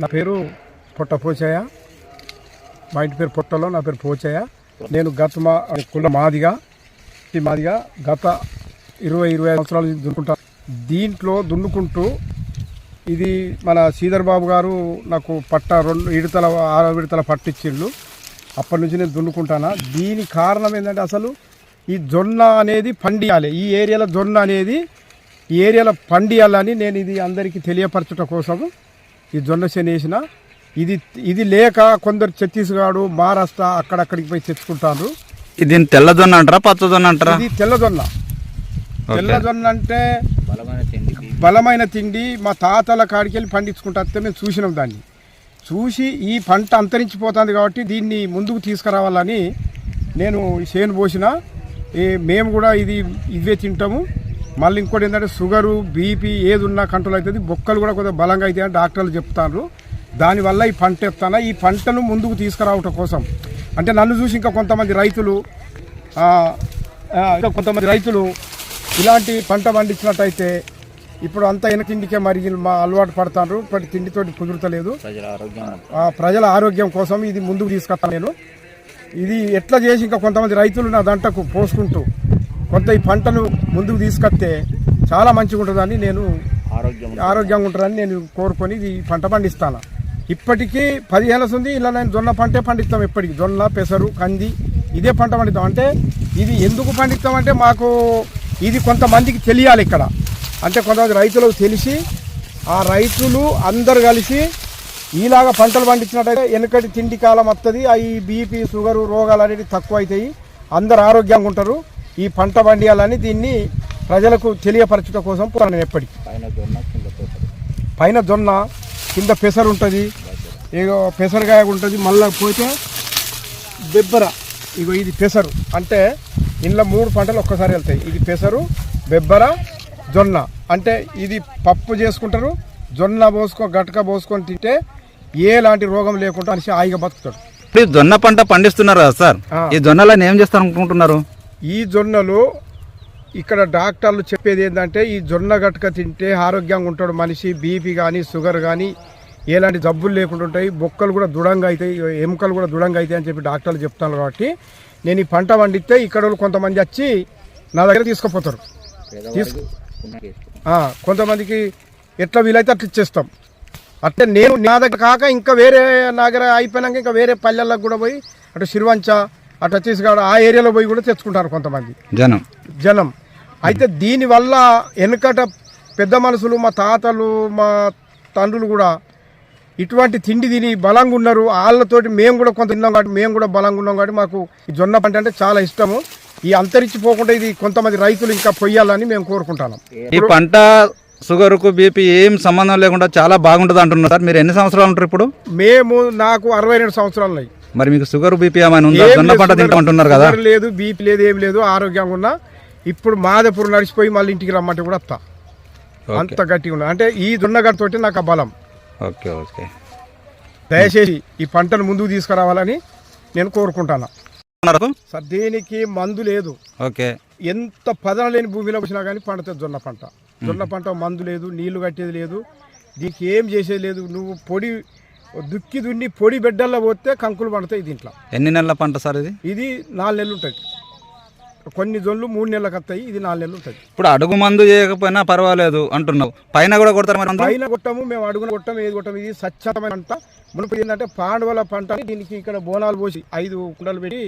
నా పేరు పొట్ట పోచయ్య. మా ఇంటి పేరు పొట్టలో నా పేరు పోచయ్య. నేను గత మా కుల మాదిగా ఈ మాదిగా గత ఇరవై ఇరవై సంవత్సరాల నుంచి దున్నుకుంటా. దీంట్లో దున్నుకుంటూ ఇది మన శ్రీధర్ బాబు గారు నాకు పట్ట రెండు ఇడతల ఆరో విడతల పట్టించిండు అప్పటి నుంచి నేను దున్నుకుంటానా? దీని కారణం ఏంటంటే అసలు ఈ జొన్న అనేది పండియాలి. ఈ ఏరియాలో జొన్న అనేది ఈ ఏరియాలో పండియాలని నేను ఇది అందరికీ తెలియపరచడం కోసము ఈ జొన్న చేను వేసిన ఇది ఇది లేక కొందరు ఛత్తీస్గఢ్ మహారాష్ట్ర అక్కడక్కడికి పోయి తెచ్చుకుంటారు. ఇది తెల్లజొన్న అంటారా పచ్చజొన్న అంటారా? ఇది తెల్లజొన్న తెల్లజొన్న అంటే బలమైన తిండి మా తాతల కాడికి వెళ్ళి పండించుకుంటా మేము చూసినాం దాన్ని. చూసి ఈ పంట అంతరించిపోతుంది కాబట్టి దీన్ని ముందుకు తీసుకురావాలని నేను చేను పోసిన. ఈ మేము కూడా ఇది ఇవే తింటాము. మళ్ళీ ఇంకోటి ఏంటంటే షుగరు బీపీ ఏది ఉన్నా కంట్రోల్ అవుతుంది. బొక్కలు కూడా కొద్దిగా బలంగా అవుతాయి అని డాక్టర్లు చెప్తారు దానివల్ల ఈ పంట ఎత్తాను? ఈ పంటను ముందుకు తీసుకురావటం కోసం. అంటే నన్ను చూసి ఇంకా కొంతమంది రైతులు ఇంకా కొంతమంది రైతులు ఇలాంటి పంట పండించినట్టయితే ఇప్పుడు అంతా వెనక తిండికే మరి మా అలవాటు పడతారు ఇప్పటి తిండితోటి కుదురుతలేదు. ప్రజల ఆరోగ్యం. కోసం ఇది ముందుకు తీసుకొస్తాను నేను. ఇది ఎట్లా చేసి ఇంకా కొంతమంది రైతులు నా దంటకు పోసుకుంటూ కొంత ఈ పంటను ముందుకు తీసుకొస్తే చాలా మంచిగా ఉంటుందని నేను ఆరోగ్యంగా ఉంటుందని నేను కోరుకొని ఇది పంట పండిస్తాను. ఇప్పటికీ పదిహేను ఉంది ఇలా నేను జొన్న పంటే పండిస్తాం ఎప్పటికి జొన్న పెసరు కంది ఇదే పంట పండిస్తాం. అంటే ఇది ఎందుకు పండిస్తాం అంటే మాకు ఇది కొంతమందికి తెలియాలి ఇక్కడ. అంటే కొంతమంది రైతులకు తెలిసి ఆ రైతులు అందరు కలిసి ఈలాగా పంటలు పండించినట్టయితే వెనకటి తిండి కాలం వస్తుంది ఈ బీపీ షుగరు రోగాలు అనేవి తక్కువ అవుతాయి అందరు ఆరోగ్యంగా ఉంటారు. ఈ పంట పండియాలని దీన్ని ప్రజలకు తెలియపరచడం కోసం పోరాను నేను ఎప్పటికీ. పైన జొన్న కింద పెసరు. ఉంటుంది. ఇగో పెసరకాయ ఉంటుంది. మళ్ళీ పోతే బెబ్బర. ఇగో ఇది పెసరు. అంటే ఇంట్లో మూడు పంటలు ఒక్కసారి వెళ్తాయి. ఇది పెసరు బెబ్బర జొన్న. అంటే ఇది పప్పు చేసుకుంటారు. జొన్న పోసుకో గట్క పోసుకొని తింటే ఏలాంటి రోగం లేకుండా మనిషి హాయిగా బతుకుతాడు. జొన్న పంట పండిస్తున్నారు కదా సార్. ఈ జొన్నలను ఏం చేస్తారు అనుకుంటున్నారు ఈ జొన్నలు ఇక్కడ డాక్టర్లు చెప్పేది ఏంటంటే ఈ జొన్న గట్క తింటే ఆరోగ్యంగా ఉంటాడు మనిషి బీపీ కానీ షుగర్ కానీ ఎలాంటి జబ్బులు లేకుండా ఉంటాయి. బొక్కలు కూడా దృఢంగా అవుతాయి ఎముకలు కూడా దృఢంగా అవుతాయి అని చెప్పి డాక్టర్లు చెప్తాను కాబట్టి నేను ఈ పంట పండిస్తే ఇక్కడ కొంతమంది వచ్చి నా దగ్గర తీసుకుపోతారు. తీసుకు కొంతమందికి ఎట్లా వీలైతే అట్లా ఇచ్చేస్తాం. అట్లే నేను నా దగ్గర కాక ఇంకా వేరే నా దగ్గర అయిపోయినాక ఇంకా వేరే పల్లెలకు కూడా పోయి అటు సిరివంచ అటు ఛత్తీస్గఢ్ ఆ ఏరియాలో పోయి కూడా తెచ్చుకుంటారు కొంతమంది. జనం. జనం. అయితే దీనివల్ల వెనుకట పెద్ద మనుషులు మా తాతలు మా తండ్రులు కూడా ఇటువంటి తిండి తిని బలంగా ఉన్నారు. వాళ్ళతోటి మేము కూడా కొంత తిన్నాం కాబట్టి మేము కూడా బలంగా ఉన్నాం కాబట్టి మాకు ఈ జొన్న పంట అంటే చాలా ఇష్టము. ఈ అంతరించిపోకుండా ఇది కొంతమంది రైతులు ఇంకా పొయ్యాలని మేము కోరుకుంటాం ఈ పంట షుగర్కు బీపీ ఏం సంబంధం లేకుండా చాలా బాగుంటుంది అంటున్నారు సార్. మీరు ఎన్ని సంవత్సరాలు ఉంటారు ఇప్పుడు? మేము నాకు అరవై రెండు సంవత్సరాలు ఉన్నాయి. మరి మీకు షుగర్ బీపీ ఏమైనా ఉందా? జొన్న లేదు, పంట షుగర్- తింటూ అంటున్నారు కదా. లేదు బీపీ లేదు ఏం లేదు ఆరోగ్యంగా ఉన్నా. ఇప్పుడు మాదపూర్ నడిచిపోయి మళ్ళీ ఇంటికి రమ్మంటే కూడా వస్తా. అంత గట్టిగా ఉన్నా. అంటే ఈ దున్నగడ్డతోటి నాకు ఆ బలం. Okay okay. దయచేసి ఈ పంటను ముందుకు తీసుకురావాలని నేను కోరుకుంటాను? సార్ దీనికి మందు లేదు. ఓకే. ఎంత పదన లేని భూమిలో వచ్చినా కానీ పండుతుంది జొన్న పంట. జొన్న పంట మందు లేదు నీళ్ళు కట్టేది లేదు. దీనికి ఏం చేసేది లేదు. నువ్వు పొడి దుక్కి దున్ని పొడి బిడ్డల్లో పోతే కంకులు పండుతాయి దీంట్లో. ఎన్ని నెలల పంట సార్ ఇది? ఇది నాలుగు నెలలు ఉంటుంది. కొన్ని జొన్లు మూడు నెలలకు వస్తాయి ఇది నాలుగు నెలలు ఉంటుంది. ఇప్పుడు అడుగు మందు చేయకపోయినా పర్వాలేదు అంటున్నావు. పైన కూడా కొడతారు? పైన కొట్టము మేము అడుగున కొట్టం ఏది కొట్టం ఇది స్వచ్ఛమైన పంట. మునుపు ఏంటంటే పాండవుల పంట దీనికి ఇక్కడ బోనాలు పోసి ఐదు కుండలు పెట్టి